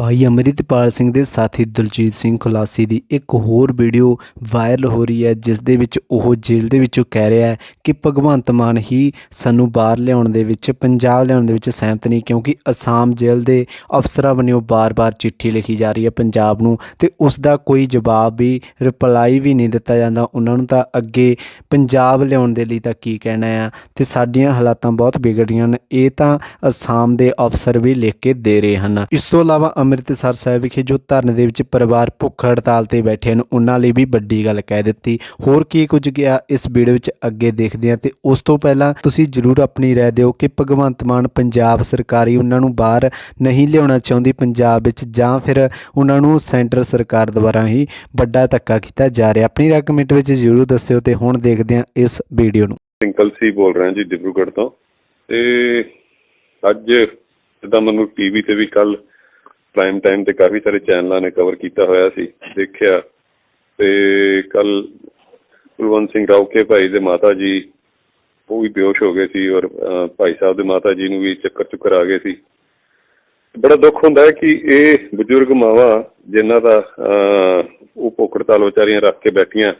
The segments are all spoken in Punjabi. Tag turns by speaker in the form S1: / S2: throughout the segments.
S1: ਭਾਈ ਅੰਮ੍ਰਿਤਪਾਲ ਸਿੰਘ ਦੇ ਸਾਥੀ ਦਲਜੀਤ ਸਿੰਘ ਖੁਲਾਸੀ ਦੀ ਇੱਕ ਹੋਰ ਵੀਡੀਓ ਵਾਇਰਲ ਹੋ ਰਹੀ ਹੈ, ਜਿਸ ਦੇ ਵਿੱਚ ਉਹ ਜੇਲ੍ਹ ਦੇ ਵਿੱਚੋਂ ਕਹਿ ਰਿਹਾ ਹੈ ਕਿ ਭਗਵੰਤ ਮਾਨ ਹੀ ਸਾਨੂੰ ਬਾਹਰ ਲਿਆਉਣ ਦੇ ਵਿੱਚ, ਪੰਜਾਬ ਲਿਆਉਣ ਦੇ ਵਿੱਚ ਸਹਿਮਤ ਨਹੀਂ, ਕਿਉਂਕਿ ਅਸਾਮ ਜੇਲ੍ਹ ਦੇ ਅਫਸਰਾਂ ਵੱਲੋਂ ਬਾਰ-ਬਾਰ ਚਿੱਠੀ ਲਿਖੀ ਜਾ ਰਹੀ ਹੈ ਪੰਜਾਬ ਨੂੰ ਤੇ ਉਸ ਦਾ ਕੋਈ ਜਵਾਬ ਵੀ, ਰਿਪਲਾਈ ਵੀ ਨਹੀਂ ਦਿੱਤਾ ਜਾਂਦਾ। ਉਹਨਾਂ ਨੂੰ ਤਾਂ ਅੱਗੇ ਪੰਜਾਬ ਲਿਆਉਣ ਦੇ ਲਈ ਤਾਂ ਕੀ ਕਹਿਣਾ ਆ ਤੇ ਸਾਡੀਆਂ ਹਾਲਾਤਾਂ ਬਹੁਤ ਵਿਗੜ ਰਹੀਆਂ ਨੇ ਇਹ ਤਾਂ ਅਸਾਮ ਦੇ ਅਫਸਰ ਵੀ ਲਿਖ ਕੇ ਦੇ ਰਹੇ ਹਨ। ਇਸ ਤੋਂ ਇਲਾਵਾ ਅੰਮ੍ਰਿਤਸਰ ਸਾਹਿਬ ਵਿਖੇ ਜੋ ਧਰਨੇ ਦੇ ਵਿੱਚ ਪਰਿਵਾਰ ਭੁੱਖ ਹੜਤਾਲ ਤੇ ਬੈਠੇ ਹਨ, ਉਹਨਾਂ ਲਈ ਵੀ ਵੱਡੀ ਗੱਲ ਕਹਿ ਦਿੱਤੀ। ਹੋਰ ਕੀ ਕੁਝ ਗਿਆ ਇਸ ਵੀਡੀਓ ਵਿੱਚ ਅੱਗੇ ਦੇਖਦੇ ਹਾਂ ਤੇ ਉਸ ਤੋਂ ਪਹਿਲਾਂ ਤੁਸੀਂ ਜਰੂਰ ਆਪਣੀ ਰਾਏ ਦਿਓ ਕਿ ਭਗਵੰਤ ਮਾਨ ਪੰਜਾਬ ਸਰਕਾਰੀ ਉਹਨਾਂ ਨੂੰ ਬਾਹਰ ਨਹੀਂ ਲਿਆਉਣਾ ਚਾਹੁੰਦੀ, ਪੰਜਾਬ ਵਿੱਚ ਜਾਂ ਫਿਰ ਉਹਨਾਂ ਨੂੰ ਸੈਂਟਰ ਸਰਕਾਰ ਦੁਆਰਾ ਹੀ ਵੱਡਾ ਧੱਕਾ ਕੀਤਾ ਜਾ ਰਿਹਾ। ਆਪਣੀ ਰਾਏ ਕਮੈਂਟ ਵਿੱਚ ਜਰੂਰ ਦੱਸਿਓ ਤੇ ਹੁਣ ਦੇਖਦੇ ਹਾਂ ਇਸ ਵੀਡੀਓ ਨੂੰ।
S2: ਸਿੰਕਲ ਸੀ ਬੋਲ ਰਿਹਾ ਜੀ, ਡਿਬਰੂਗੜ੍ਹ ਤੋਂ। ਤੇ ਅੱਜ ਜਿੱਦਾਂ ਮੈਨੂੰ ਟੀਵੀ ਤੇ ਵੀ ਕੱਲ ਪ੍ਰਾਈਮ ਟਾਈਮ ਤੇ ਕਾਫੀ ਸਾਰੇ ਚੈਨਲਾਂ ਨੇ ਕਵਰ ਕੀਤਾ ਹੋਇਆ ਸੀ ਦੇਖਿਆ। ਤੇ ਕੱਲ ਕੁਲਵੰਤ ਸਿੰਘ ਰਾਉਕੇ ਭਾਈ ਦੇ ਮਾਤਾ ਜੀ ਉਹ ਵੀ ਬੇਹੋਸ਼ ਹੋ ਗਏ ਸੀ ਔਰ ਭਾਈ ਸਾਹਿਬ ਦੇ ਮਾਤਾ ਜੀ ਨੂੰ ਵੀ ਚੱਕਰ ਚੁੱਕਰ ਆ ਗਏ ਸੀ। ਬੜਾ ਦੁੱਖ ਹੁੰਦਾ ਹੈ ਕਿ ਇਹ ਬਜ਼ੁਰਗ ਮਾਵਾਂ ਜਿਨ੍ਹਾਂ ਦਾ ਅਹ, ਉਹ ਭੁੱਖੜਤਾਲ ਵਿਚਾਰੀਆਂ ਰੱਖ ਕੇ ਬੈਠੀਆਂ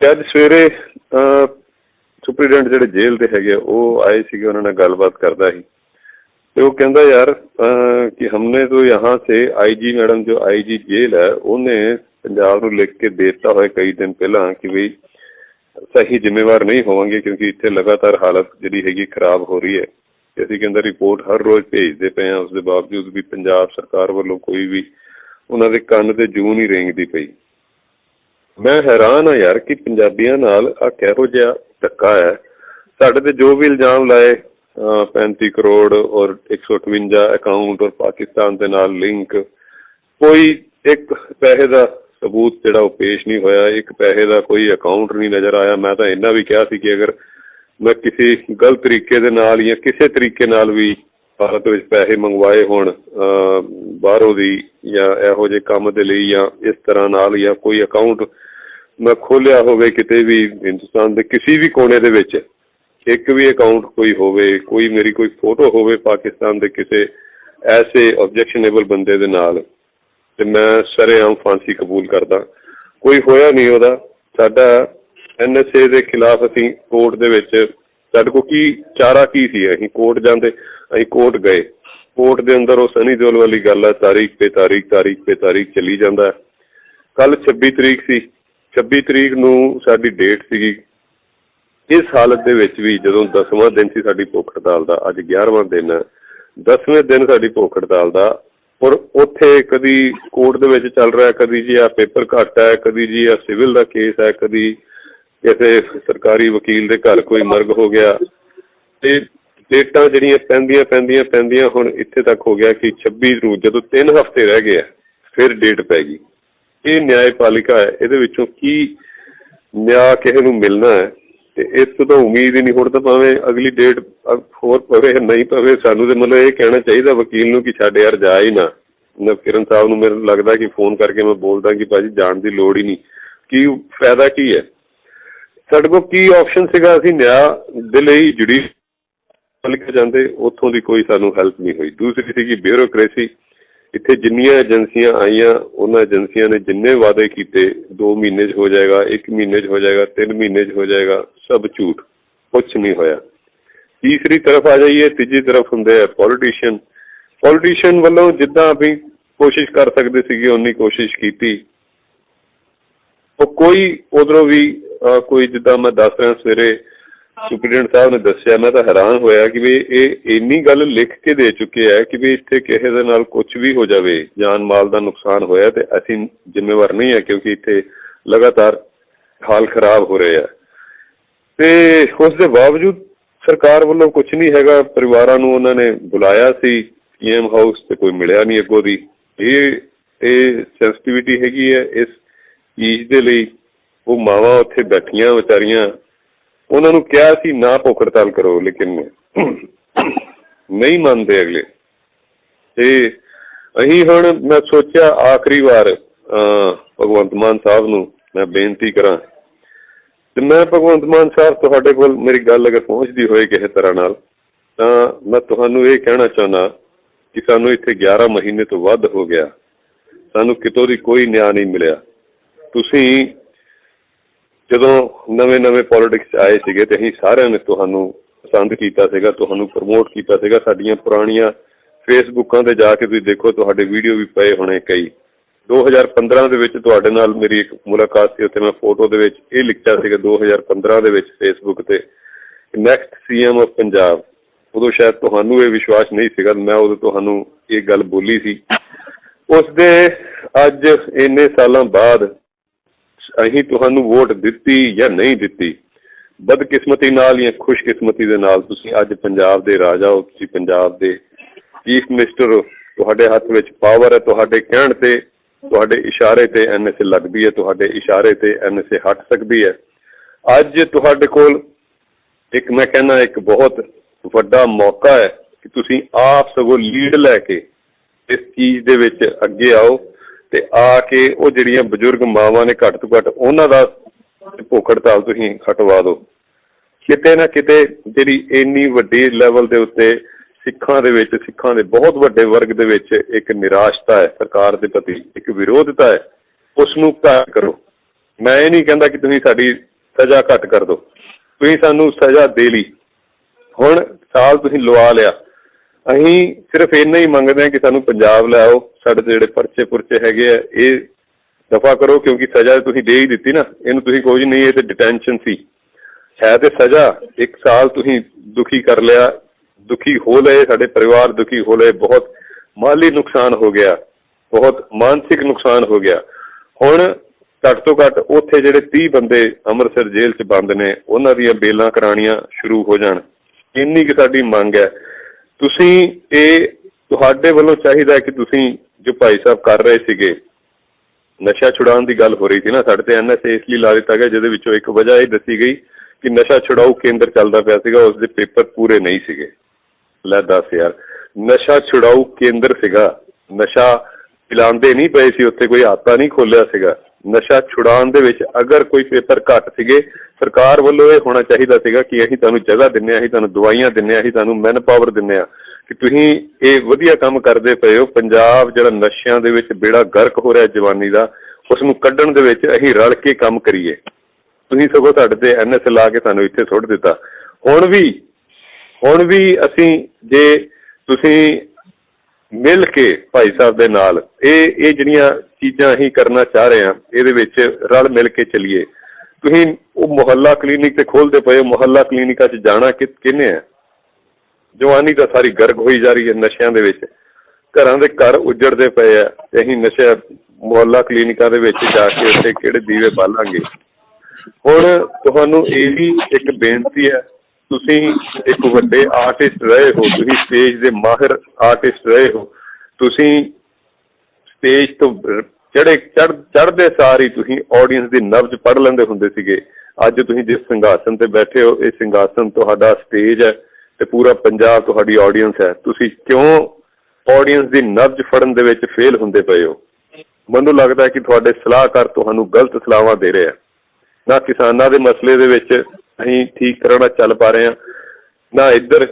S2: ਤੇ ਅੱਜ ਸਵੇਰੇ ਅਹ, ਸੁਪਰੀਡੈਂਟ ਜਿਹੜੇ ਜੇਲ੍ਹ ਦੇ ਹੈਗੇ ਉਹ ਆਏ ਸੀਗੇ ਉਹਨਾਂ ਨਾਲ ਗੱਲਬਾਤ ਕਰਦਾ ਸੀ। ਤੇ ਉਹ ਕਹਿੰਦਾ ਯਾਰ ਅਹ, ਕਿ ਹਮਨੇ तो यहाँ से आईजी मैडम जो आईजी जेल है ਉਹਨੇ ਪੰਜਾਬ ਨੂੰ ਲਿਖ ਕੇ ਦੇ ਦਿੱਤਾ ਹੋਇਆ ਕਈ ਦਿਨ ਪਹਿਲਾਂ ਕਿ ਵੀ ਸਹੀ ਜ਼ਿੰਮੇਵਾਰ ਨਹੀਂ ਹੋਵਾਂਗੇ ਕਿਉਂਕਿ ਇੱਥੇ ਲਗਾਤਾਰ ਹਾਲਤ ਜਿਹੜੀ ਹੈਗੀ ਖਰਾਬ ਹੋ ਰਹੀ ਹੈ ਤੇ ਅਸੀਂ ਕਹਿੰਦਾ ਰਿਪੋਰਟ ਹਰ ਰੋਜ਼ ਭੇਜਦੇ ਪਏ ਆ ਉਸ ਦੇ ਬਾਵਜੂਦ ਵੀ ਪੰਜਾਬ ਸਰਕਾਰ ਵੱਲੋਂ ਕੋਈ ਵੀ ਉਹਨਾਂ ਦੇ ਕੰਨ ਤੇ ਜੂੰ ਨਹੀਂ ਰੇਂਗਦੀ ਪਈ ਮੈਂ ਹੈਰਾਨ ਆ ਯਾਰ ਕਿ ਪੰਜਾਬੀਆਂ ਨਾਲ ਆ ਕਿਹੋ ਜਿਹਾ ਧੱਕਾ ਹੈ ਸਾਡੇ ਤੇ ਜੋ ਵੀ ਇਲਜ਼ਾਮ ਲਾਏ ਅਹ 35 ਕਰੋੜ ਔਰ 158 ਅਕਾਊਂਟ ਔਰ ਪਾਕਿਸਤਾਨ ਦੇ ਨਾਲ ਲਿੰਕ ਕੋਈ ਇੱਕ ਪੈਸੇ ਦਾ ਸਬੂਤ ਜਿਹੜਾ ਉਹ ਪੇਸ਼ ਨਹੀਂ ਹੋਇਆ, ਇੱਕ ਪੈਸੇ ਦਾ ਕੋਈ ਅਕਾਊਂਟ ਨਹੀਂ ਨਜ਼ਰ ਆਇਆ। ਮੈਂ ਤਾਂ ਇੰਨਾ ਵੀ ਕਿਹਾ ਸੀ ਕਿ ਅਗਰ ਮੈਂ ਕਿਸੇ ਗਲਤ ਤਰੀਕੇ ਦੇ ਨਾਲ ਜਾਂ ਕਿਸੇ ਤਰੀਕੇ ਨਾਲ ਵੀ ਭਾਰਤ ਵਿੱਚ ਪੈਸੇ ਮੰਗਵਾਏ ਹੋਣ ਬਾਹਰੋਂ ਦੀ ਜਾਂ ਇਹੋ ਜਿਹੇ ਕੰਮ ਦੇ ਲਈ ਜਾਂ ਇਸ ਤਰ੍ਹਾਂ ਨਾਲ ਜਾਂ ਕੋਈ ਅਕਾਊਂਟ ਮੈਂ ਖੋਲਿਆ ਹੋਵੇ ਕਿਤੇ ਵੀ ਹਿੰਦੁਸਤਾਨ ਦੇ ਕਿਸੇ ਵੀ ਕੋਨੇ ਦੇ ਵਿੱਚ ਇੱਕ ਵੀ ਅਕਾਊਂਟ ਕੋਈ ਹੋਵੇ, ਕੋਈ ਮੇਰੀ ਕੋਈ ਫੋਟੋ ਹੋਵੇ ਪਾਕਿਸਤਾਨ ਦੇ ਕਿਸੇ ਐਸੇ ਆਬਜੈਕਸ਼ਨੇਬਲ ਬੰਦੇ ਦੇ ਨਾਲ, ਤੇ ਮੈਂ ਸਰੇਆਮ ਫਾਂਸੀ ਕਬੂਲ ਕਰਦਾ। ਕੋਈ ਹੋਇਆ ਨਹੀਂ ਉਹਦਾ। ਸਾਡਾ ਐਨਐਸਏ ਦੇ ਖਿਲਾਫ ਅਸੀਂ ਕੋਰਟ ਦੇ ਵਿੱਚ, ਸਾਡੇ ਕੋਲ ਕੀ, ਚਾਰਾ ਕੀ ਸੀ? ਅਸੀਂ ਕੋਰਟ ਜਾਂਦੇ, ਅਸੀਂ ਕੋਰਟ ਗਏ। ਕੋਰਟ ਦੇ ਅੰਦਰ ਉਹ ਸਨੀ ਦਿਓਲ ਵਾਲੀ ਗੱਲ ਹੈ ਤਾਰੀਖ ਤੇ ਤਾਰੀਖ ਤਾਰੀਖ ਤੇ ਤਾਰੀਖ ਚੱਲੀ ਜਾਂਦਾ। ਕੱਲ 26 ਤਰੀਕ ਸੀ। 26 ਤਰੀਕ ਨੂੰ ਸਾਡੀ ਡੇਟ ਸੀਗੀ। ਇਸ ਹਾਲਤ ਦੇ ਵਿੱਚ ਵੀ ਜਦੋਂ 10ਵਾਂ ਦਿਨ ਸੀ ਸਾਡੀ ਭੁੱਖ ਹੜਤਾਲ ਦਾ, ਅੱਜ 11ਵਾਂ ਦਿਨ 10ਵੇਂ ਦਿਨ ਸਾਡੀ ਭੁੱਖ ਹੜਤਾਲ ਦਾ, ਔਰ ਉੱਥੇ ਕਦੀ ਕੋਰਟ ਦੇ ਵਿੱਚ ਚੱਲ ਰਿਹਾ, ਕਦੀ ਜੀ ਆ ਪੇਪਰ ਘੱਟ ਹੈ, ਕਦੀ ਜੀ ਆ ਸਿਵਲ ਦਾ ਕੇਸ ਹੈ, ਕਦੀ ਕਿਸੇ ਸਰਕਾਰੀ ਵਕੀਲ ਦੇ ਘਰ ਕੋਈ ਮਰਗ ਹੋ ਗਿਆ। ਤੇ ਡੇਟਾਂ ਜਿਹੜੀਆਂ ਪੈਂਦੀਆਂ ਪੈਂਦੀਆਂ ਪੈਂਦੀਆਂ ਹੁਣ ਇੱਥੇ ਤੱਕ ਹੋ ਗਿਆ ਕਿ 26 ਨੂੰ ਜਦੋਂ 3 ਹਫ਼ਤੇ ਰਹਿ ਗਏ ਫਿਰ ਡੇਟ ਪੈ ਗਈ। ਇਹ ਨਿਆਂਪਾਲਿਕਾ ਹੈ, ਇਹਦੇ ਵਿੱਚੋਂ ਕੀ ਨਿਆਂ ਕਿਸੇ ਨੂੰ ਮਿਲਣਾ ਹੈ ਤੇ ਇਸ ਤੋਂ ਤਾਂ ਉਮੀਦ ਹੀ ਨਹੀਂ, ਹੁਣ ਤਾਂ ਭਾਵੇਂ ਅਗਲੀ ਡੇਟ ਹੋਰ ਪਵੇ ਨਹੀਂ ਪਵੇ ਸਾਨੂੰ ਤੇ ਮਤਲਬ ਇਹ ਕਹਿਣਾ ਚਾਹੀਦਾ ਵਕੀਲ ਨੂੰ ਕਿ ਛੱਡ ਯਾਰ ਜਾ ਹੀ ਨਾ। ਨਵਕਿਰਨ ਸਾਹਿਬ ਨੂੰ ਮੈਨੂੰ ਲੱਗਦਾ ਕਿ ਫੋਨ ਕਰਕੇ ਮੈਂ ਬੋਲਦਾ ਕਿ ਭਾਜੀ ਜਾਣ ਦੀ ਲੋੜ ਹੀ ਨਹੀਂ। ਕੀ ਫਾਇਦਾ ਕੀ ਹੈ? ਸਾਡੇ ਕੋਲ ਕੀ ਆਪਸ਼ਨ ਸੀਗਾ? ਅਸੀਂ ਨਿਆਂ ਦੇ ਲਈ ਜੁੜੀ ਲਿਖੇ ਜਾਂਦੇ, ਉੱਥੋਂ ਦੀ ਕੋਈ ਸਾਨੂੰ ਹੈਲਪ ਨਹੀਂ ਹੋਈ। ਦੂਸਰੀ ਸੀਗੀ ਬਿਊਰੋਕ੍ਰੇਸੀ ਇੱਥੇ ਜਿੰਨੀਆਂ ਏਜੰਸੀਆਂ ਆਈਆਂ, ਉਹਨਾਂ ਏਜੰਸੀਆਂ ਨੇ ਜਿੰਨੇ ਵਾਅਦੇ ਕੀਤੇ 2 ਮਹੀਨੇ 'ਚ ਹੋ ਜਾਏਗਾ 1 ਮਹੀਨੇ 'ਚ ਹੋ ਜਾਏਗਾ 3 ਮਹੀਨੇ 'ਚ ਹੋ ਜਾਏਗਾ। ਸਭ ਝੂਠ ਕੁਝ ਨਹੀਂ ਹੋਇਆ। ਤੀਸਰੀ ਤਰਫ ਆ ਜਾਈਏ, ਤੀਜੀ ਤਰਫ ਹੁੰਦੇ ਆ ਪੋਲੀਟੀਸ਼ੀਅਨ ਪੋਲੀਟੀਸ਼ੀਅਨ ਵੱਲੋਂ ਜਿੱਦਾਂ ਵੀ ਕੋਸ਼ਿਸ਼ ਕਰ ਸਕਦੇ ਸੀਗੇ ਉਨੀ ਕੋਸ਼ਿਸ਼ ਕੀਤੀ। ਉਹ ਕੋਈ ਉਧਰੋਂ ਵੀ ਕੋਈ ਜਿੱਦਾਂ ਮੈਂ ਦੱਸ ਰਿਹਾ, ਸਵੇਰੇ ਸੁਪਰੀਡੈਂਟ ਸਾਹਿਬ ਨੇ ਦੱਸਿਆ, ਮੈਂ ਤਾਂ ਹੈਰਾਨ ਹੋਇਆ ਕਿ ਵੀ ਇਹ ਇੰਨੀ ਗੱਲ ਲਿਖ ਕੇ ਦੇ ਚੁੱਕੇ ਆ ਕਿ ਵੀ ਇੱਥੇ ਕਿਸੇ ਦੇ ਨਾਲ ਕੁਝ ਵੀ ਹੋ ਜਾਵੇ, ਜਾਨ ਮਾਲ ਦਾ ਨੁਕਸਾਨ ਹੋਇਆ ਤੇ ਅਸੀਂ ਜ਼ਿੰਮੇਵਾਰ ਨਹੀਂ ਆ ਕਿਉਂਕਿ ਇੱਥੇ ਲਗਾਤਾਰ ਹਾਲ ਖਰਾਬ ਹੋ ਰਹੇ ਆ। ਤੇ ਉਸ ਦੇ ਬਾਵਜੂਦ ਸਰਕਾਰ ਵੱਲੋਂ ਕੁਝ ਨਹੀਂ ਹੈਗਾ, ਪਰਿਵਾਰਾਂ ਨੂੰ ਉਹਨਾਂ ਨੇ ਬੁਲਾਇਆ ਸੀ, ਪੀਐਮ ਹਾਊਸ ਤੇ ਕੋਈ ਮਿਲਿਆ ਨਹੀਂ ਅੱਗੋਂ ਦੀ। ਇਹ ਇਹ ਸੈਂਸਿਟੀਵਿਟੀ ਹੈਗੀ ਹੈ, ਇਸ ਚੀਜ਼ ਦੇ ਲਈ ਉਹ ਮਾਵਾਂ ਉੱਥੇ ਬੈਠੀਆਂ, ਵਿਚਾਰੀਆਂ, ਉਹਨਾਂ ਨੂੰ ਕਿਹਾ ਸੀ, ਨਾ ਭੁੱਖ ਕਰੋ, ਲੇਕਿਨ ਨਹੀਂ ਮੰਨਦੇ ਅਗਲੇ। ਤੇ ਅਹੀਂ ਹੁਣ ਮੈਂ ਸੋਚਿਆ ਆਖਰੀ ਵਾਰ ਭਗਵੰਤ ਮਾਨ ਸਾਹਿਬ ਨੂੰ ਮੈਂ ਬੇਨਤੀ ਕਰਾਂ ਤੇ ਮੈਂ ਭਗਵੰਤ ਮਾਨ ਸਾਹਿਬ ਤੁਹਾਡੇ ਕੋਲ ਮੇਰੀ ਗੱਲ ਅਗਰ ਪਹੁੰਚਦੀ ਹੋਏ ਕਿਸੇ ਤਰ੍ਹਾਂ ਨਾਲ, ਤਾਂ ਮੈਂ ਤੁਹਾਨੂੰ ਇਹ ਕਹਿਣਾ ਚਾਹੁੰਦਾ ਕਿ ਸਾਨੂੰ ਇੱਥੇ 11 ਮਹੀਨੇ ਤੋਂ ਵੱਧ ਹੋ ਗਿਆ। ਸਾਨੂੰ ਕਿਤੋਂ ਦੀ ਕੋਈ ਨਿਆਂ ਨਹੀਂ ਮਿਲਿਆ। ਤੁਸੀਂ ਜਦੋਂ ਨਵੇਂ-ਨਵੇਂ ਪੋਲਿਟਿਕਸ ਆਏ ਸੀਗੇ ਤੇ ਅਸੀਂ ਸਾਰਿਆਂ ਨੇ ਤੁਹਾਨੂੰ ਪਸੰਦ ਕੀਤਾ ਸੀਗਾ, ਤੁਹਾਨੂੰ ਪ੍ਰਮੋਟ ਕੀਤਾ ਸੀਗਾ, ਸਾਡੀਆਂ ਪੁਰਾਣੀਆਂ ਫੇਸਬੁੱਕਾਂ ਤੇ ਜਾ ਕੇ ਤੁਸੀਂ ਦੇਖੋ, ਤੁਹਾਡੇ ਵੀਡੀਓ ਵੀ ਪਏ ਹੋਣੇ ਕਈ। 2015 ਦੇ ਵਿੱਚ ਤੁਹਾਡੇ ਨਾਲ ਮੇਰੀ ਇੱਕ ਮੁਲਾਕਾਤ ਸੀ, ਉੱਥੇ ਮੈਂ ਫੋਟੋ ਦੇ ਵਿੱਚ ਇਹ ਲਿਖਿਆ ਸੀਗਾ 2015 ਦੇ ਵਿੱਚ ਫੇਸਬੁੱਕ ਤੇ ਨੈਕਸਟ ਸੀਐਮ ਆਫ ਪੰਜਾਬ ਉਦੋਂ ਸ਼ਾਇਦ ਤੁਹਾਨੂੰ ਇਹ ਵਿਸ਼ਵਾਸ ਨਹੀਂ ਸੀਗਾ, ਮੈਂ ਉਦੋਂ ਤੁਹਾਨੂੰ ਇਹ ਗੱਲ ਬੋਲੀ ਸੀ। ਉਸ ਦੇ ਅੱਜ ਇੰਨੇ ਸਾਲਾਂ ਬਾਅਦ ਅਸੀਂ ਤੁਹਾਨੂੰ ਵੋਟ ਦਿੱਤੀ ਜਾਂ ਨਹੀਂ ਦਿੱਤੀ, ਬਦਕਿਸਮਤੀ ਨਾਲ ਜਾਂ ਖੁਸ਼ਕਿਸਮਤੀ ਦੇ ਨਾਲ ਤੁਸੀਂ ਅੱਜ ਪੰਜਾਬ ਦੇ ਰਾਜਾ ਹੋ, ਤੁਸੀਂ ਪੰਜਾਬ ਦੇ ਚੀਫ ਮਿਨਿਸਟਰ ਹੋ, ਤੁਹਾਡੇ ਹੱਥ ਵਿੱਚ ਪਾਵਰ ਹੈ, ਤੁਹਾਡੇ ਕਹਿਣ ਤੇ ਤੁਹਾਡੇ ਇਸ਼ਾਰੇ ਤੇ ਐਨਐਸਏ ਲੱਗਦੀ ਹੈ, ਤੁਹਾਡੇ ਇਸ਼ਾਰੇ ਤੇ ਐਨਐਸਏ ਹਟ ਸਕਦੀ ਹੈ। ਅੱਜ ਤੁਹਾਡੇ ਕੋਲ ਇੱਕ ਮੈਂ ਕਹਿੰਦਾ, ਇੱਕ ਬਹੁਤ ਵੱਡਾ ਮੌਕਾ ਹੈ ਕਿ ਤੁਸੀਂ ਆਪ ਸਗੋਂ ਲੀਡ ਲੈ ਕੇ ਇਸ ਚੀਜ਼ ਦੇ ਵਿੱਚ ਅੱਗੇ ਆਓ ਤੇ ਆ ਕੇ ਉਹ ਜਿਹੜੀਆਂ ਬਜ਼ੁਰਗ ਮਾਵਾਂ ਨੇ ਘੱਟ ਤੋਂ ਘੱਟ ਉਹਨਾਂ ਦਾ ਭੁੱਖ ਤੁਸੀਂ ਹਟਵਾ ਦਿਓ। ਕਿਤੇ ਨਾ ਕਿਤੇ ਜਿਹੜੀ ਇੰਨੀ ਵੱਡੀ ਲੈਵਲ ਦੇ ਉੱਤੇ ਸਿੱਖਾਂ ਦੇ ਵਿੱਚ, ਸਿੱਖਾਂ ਦੇ ਬਹੁਤ ਵੱਡੇ ਵਰਗ ਦੇ ਵਿੱਚ ਇੱਕ ਨਿਰਾਸ਼ਤਾ ਹੈ, ਸਰਕਾਰ ਦੇ ਪ੍ਰਤੀ ਇੱਕ ਵਿਰੋਧਤਾ ਹੈ, ਉਸ ਨੂੰ ਘੱਟ ਕਰੋ। ਮੈਂ ਇਹ ਨਹੀਂ ਕਹਿੰਦਾ ਕਿ ਤੁਸੀਂ ਸਾਡੀ ਸਜ਼ਾ ਘੱਟ ਕਰ ਦਿਓ। ਤੁਸੀਂ ਸਾਨੂੰ ਸਜ਼ਾ ਦੇ ਲਈ। ਹੁਣ ਸਾਲ ਤੁਸੀਂ ਲਵਾ ਲਿਆ। ਅਸੀਂ ਸਿਰਫ ਇੰਨਾ ਹੀ ਮੰਗਦੇ ਹਾਂ ਕਿ ਸਾਨੂੰ ਪੰਜਾਬ ਲੈ ਆਓ। ਸਾਡੇ ਜਿਹੜੇ ਪਰਚੇ ਪੁਰਚੇ ਹੈਗੇ ਆ, ਇਹ ਦਫਾ ਕਰੋ ਕਿਉਂਕਿ ਸਜ਼ਾ ਤੁਸੀਂ ਦੇ ਹੀ ਦਿੱਤੀ ਨਾ। ਇਹਨੂੰ ਤੁਸੀਂ ਕੋਈ ਨਹੀਂ, ਇਹ ਤੇ ਡਿਟੈਂਸ਼ਨ ਸੀ। ਹੈ ਤੇ ਸਜ਼ਾ। ਇੱਕ ਸਾਲ ਤੁਸੀਂ ਦੁਖੀ ਕਰ ਲਿਆ। ਦੁਖੀ ਹੋ ਲਏ, ਸਾਡੇ ਪਰਿਵਾਰ ਦੁਖੀ ਹੋ ਲਏ, ਬਹੁਤ ਮਾਲੀ ਨੁਕਸਾਨ ਹੋ ਗਿਆ, ਬਹੁਤ ਮਾਨਸਿਕ ਨੁਕਸਾਨ ਹੋ ਗਿਆ। ਹੁਣ ਘੱਟ ਤੋਂ ਘੱਟ ਉੱਥੇ ਜਿਹੜੇ 30 ਬੰਦੇ ਅੰਮ੍ਰਿਤਸਰ ਜੇਲ੍ਹ 'ਚ ਬੰਦ ਨੇ, ਉਹਨਾਂ ਦੀਆਂ ਬੇਲਾਂ ਕਰਾਣੀਆਂ ਸ਼ੁਰੂ ਹੋ ਜਾਣ। ਇੰਨੀ ਕਿ ਸਾਡੀ ਮੰਗ ਹੈ। ਤੁਸੀਂ ਇਹ ਤੁਹਾਡੇ ਵੱਲੋਂ ਚਾਹੀਦਾ ਕਿ ਤੁਸੀਂ ਜੋ ਭਾਈ ਸਾਹਿਬ ਕਰ ਰਹੇ ਸੀਗੇ, ਨਸ਼ਾ ਛੁਡਾਉਣ ਦੀ ਗੱਲ ਹੋ ਰਹੀ ਸੀ ਨਾ, ਸਾਡੇ ਤੇ ਐਨਐਸਏ ਇਸ ਲਈ ਲਾ ਦਿੱਤਾ ਗਿਆ, ਜਿਹਦੇ ਵਿੱਚੋਂ ਇੱਕ ਵਜ੍ਹਾ ਇਹ ਦੱਸੀ ਗਈ ਕਿ ਨਸ਼ਾ ਛੁਡਾਊ ਕੇਂਦਰ ਚੱਲਦਾ ਪਿਆ ਸੀਗਾ ਉਸ ਦੇ ਪੇਪਰ ਪੂਰੇ ਨਹੀਂ ਸੀਗੇ। ਲੈ ਦੱਸ ਯਾਰ। ਨਸ਼ਾ ਛੁਡਾਊ ਕੇਂਦਰ ਸੀਗਾ। ਨਸ਼ਾ ਪਿਲਾਉਂਦੇ ਨਹੀਂ ਪਏ ਸੀ, ਉੱਥੇ ਕੋਈ ਹਾਤਾ ਨਹੀਂ ਖੋਲਿਆ ਸੀਗਾ। ਨਸ਼ਾ ਛੁਡਾਉਣ ਦੇ ਵਿੱਚ ਅਗਰ ਕੋਈ ਪੇਪਰ ਘੱਟ ਸੀਗੇ, ਸਰਕਾਰ ਵੱਲੋਂ ਇਹ ਹੋਣਾ ਚਾਹੀਦਾ ਸੀਗਾ ਕਿ ਅਸੀਂ ਤੁਹਾਨੂੰ ਜਗ੍ਹਾ ਦਿੰਨੇ ਆ ਅਸੀਂ ਤੁਹਾਨੂੰ ਦਵਾਈਆਂ ਦਿੰਨੇ ਆ ਅਸੀਂ ਤੁਹਾਨੂੰ ਮੈਨ ਪਾਵਰ ਦਿੰਨੇ ਆ ਕਿ ਤੁਸੀਂ ਇਹ ਵਧੀਆ ਕੰਮ ਕਰਦੇ ਪਏ ਹੋ। ਪੰਜਾਬ ਜਿਹੜਾ ਨਸ਼ਿਆਂ ਦੇ ਵਿੱਚ ਬੇੜਾ ਗਰਕ ਹੋ ਰਿਹਾ ਜਵਾਨੀ ਦਾ ਉਸ ਨੂੰ ਕੱਢਣ ਦੇ ਵਿੱਚ ਅਸੀਂ ਰਲ ਕੇ ਕੰਮ ਕਰੀਏ। ਤੁਸੀਂ ਸਗੋਂ ਸਾਡੇ ਤੇ ਐਨਐਸ ਲਾ ਕੇ ਸਾਨੂੰ ਇੱਥੇ ਸੁੱਟ ਦਿੱਤਾ। ਹੁਣ ਵੀ ਹੁਣ ਵੀ ਅਸੀਂ ਜੇ ਤੁਸੀਂ ਮਿਲ ਕੇ ਭਾਈ ਸਾਹਿਬ ਦੇ ਨਾਲ ਇਹ ਇਹ ਜਿਹੜੀਆਂ ਚੀਜ਼ਾਂ ਅਸੀਂ ਕਰਨਾ ਚਾਹ ਰਹੇ ਹਾਂ, ਇਹਦੇ ਵਿੱਚ ਰਲ ਮਿਲ ਕੇ ਚੱਲੀਏ। ਤੁਸੀਂ ਉਹ ਮੁਹੱਲਾ ਕਲੀਨਿਕ ਤੇ ਖੋਲਦੇ ਪਏ ਮੁਹੱਲਾ ਕਲੀਨਿਕਾਂ 'ਚ ਜਾਣਾ ਕਿ, ਕਿੰਨੇ ਆ? ਜਵਾਨੀ ਤਾਂ ਸਾਰੀ ਗਰਗ ਹੋਈ ਜਾ ਰਹੀ ਹੈ ਨਸ਼ਿਆਂ ਦੇ ਵਿੱਚ। ਘਰਾਂ ਦੇ ਘਰ ਉਜੜਦੇ ਪਏ ਆ, ਤੇ ਅਸੀਂ ਨਸ਼ਾ ਮੁਹੱਲਾ ਕਲੀਨਿਕਾਂ ਦੇ ਵਿੱਚ ਜਾ ਕੇ ਉੱਥੇ ਕਿਹੜੇ ਦੀਵੇ ਬਾਲਾਂਗੇ। ਹੁਣ ਤੁਹਾਨੂੰ ਇਹ ਵੀ ਇੱਕ ਬੇਨਤੀ ਹੈ ਤੁਸੀਂ ਇੱਕ ਵੱਡੇ ਆਰਟਿਸਟ ਰਹੇ ਹੋ, ਤੁਸੀਂ ਸਟੇਜ ਦੇ ਮਾਹਿਰ ਆਰਟਿਸਟ ਰਹੇ ਹੋ, ਤੁਸੀਂ ਸਟੇਜ ਤੋਂ ਚੜੇ ਚੜਦੇ ਸਾਰੀ ਤੁਸੀਂ ਆਡੀਅנס ਦੀ ਨਬਜ ਪੜ ਲੈਂਦੇ ਹੁੰਦੇ ਸੀਗੇ। ਅੱਜ ਤੁਸੀਂ ਜਿਸ ਸਿੰਘਾਸਨ ਤੇ ਬੈਠੇ ਹੋ, ਇਹ ਸਿੰਘਾਸਨ ਤੁਹਾਡਾ ਸਟੇਜ ਹੈ ਤੇ ਪੂਰਾ ਪੰਜਾਬ ਤੁਹਾਡੀ ਆਡੀਅנס ਹੈ। ਤੁਸੀਂ ਕਿਉਂ ਆਡੀਅנס ਦੀ ਨਬਜ ਫੜਨ ਦੇ ਵਿੱਚ ਫੇਲ ਹੁੰਦੇ ਪਏ ਹੋ? ਮੈਨੂੰ ਲੱਗਦਾ ਹੈ ਕਿ ਤੁਹਾਡੇ ਸਲਾਹਕਾਰ ਤੁਹਾਨੂੰ ਗਲਤ ਸਲਾਹਾਂ ਦੇ ਰਹੇ ਆ। ਨਾ ਕਿਸਾਨਾਂ ਦੇ ਮਸਲੇ ਦੇ ਵਿੱਚ ਅਸੀਂ ਠੀਕ ਕਰਨਾ ਚੱਲ ਪਾ ਰਹੇ ਹਾਂ, ਨਾ ਇੱਧਰ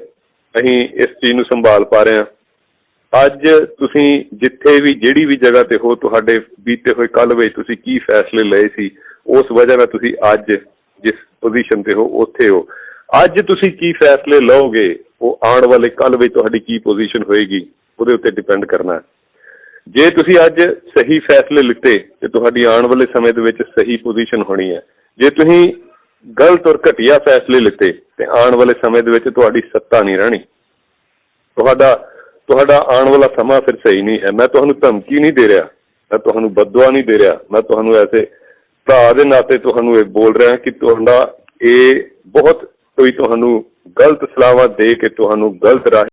S2: ਅਸੀਂ ਇਸ ਚੀਜ਼ ਨੂੰ ਸੰਭਾਲ ਪਾ ਰਹੇ ਹਾਂ। ਅੱਜ ਤੁਸੀਂ ਜਿੱਥੇ ਵੀ, ਜਿਹੜੀ ਵੀ ਜਗ੍ਹਾ ਤੇ ਹੋ, ਤੁਹਾਡੇ ਬੀਤੇ ਹੋਏ ਕੱਲ ਵਿੱਚ ਤੁਸੀਂ ਕੀ ਫੈਸਲੇ ਲਏ ਸੀ, ਉਸ ਵਜ੍ਹਾ ਨਾਲ ਤੁਸੀਂ ਅੱਜ ਜਿਸ ਪੋਜੀਸ਼ਨ ਤੇ ਹੋ, ਉੱਥੇ ਹੋ। ਅੱਜ ਤੁਸੀਂ ਕੀ ਫੈਸਲੇ ਲਓਗੇ, ਉਹ ਆਉਣ ਵਾਲੇ ਕੱਲ ਵਿੱਚ ਤੁਹਾਡੀ ਕੀ ਪੋਜੀਸ਼ਨ ਹੋਏਗੀ, ਉਹਦੇ ਉੱਤੇ ਡਿਪੈਂਡ ਕਰਨਾ। ਹੈ ਜੇ ਤੁਸੀਂ ਅੱਜ ਸਹੀ ਫੈਸਲੇ ਲਿੱਤੇ, ਤੇ ਤੁਹਾਡੀ ਆਉਣ ਵਾਲੇ ਸਮੇਂ ਦੇ ਵਿੱਚ ਸਹੀ ਪੋਜੀਸ਼ਨ ਹੋਣੀ ਹੈ। ਜੇ ਤੁਸੀਂ ਗਲਤ ਔਰ ਘਟੀਆ ਫੈਸਲੇ ਲਿੱਤੇ ਤੇ ਆਉਣ ਵਾਲੇ ਸਮੇਂ ਦੇ ਵਿੱਚ ਤੁਹਾਡੀ ਸੱਤਾ ਨਹੀਂ ਰਹਿਣੀ। ਤੁਹਾਡਾ ਤੁਹਾਡਾ ਆਉਣ ਵਾਲਾ ਸਮਾਂ ਫਿਰ ਸਹੀ ਨਹੀਂ ਹੈ। ਮੈਂ ਤੁਹਾਨੂੰ ਧਮਕੀ ਨਹੀਂ ਦੇ ਰਿਹਾ, ਮੈਂ ਤੁਹਾਨੂੰ ਬਦਦੁਆ ਨਹੀਂ ਦੇ ਰਿਹਾ। ਮੈਂ ਤੁਹਾਨੂੰ ਐਸੇ ਭਰਾ ਦੇ ਨਾਤੇ ਤੁਹਾਨੂੰ ਇਹ ਬੋਲ ਰਿਹਾ ਕਿ ਤੁਹਾਡਾ ਇਹ ਬਹੁਤ ਕੋਈ ਤੁਹਾਨੂੰ ਗਲਤ ਸਲਾਹਾਂ ਦੇ ਕੇ ਤੁਹਾਨੂੰ ਗਲਤ ਰਾਹ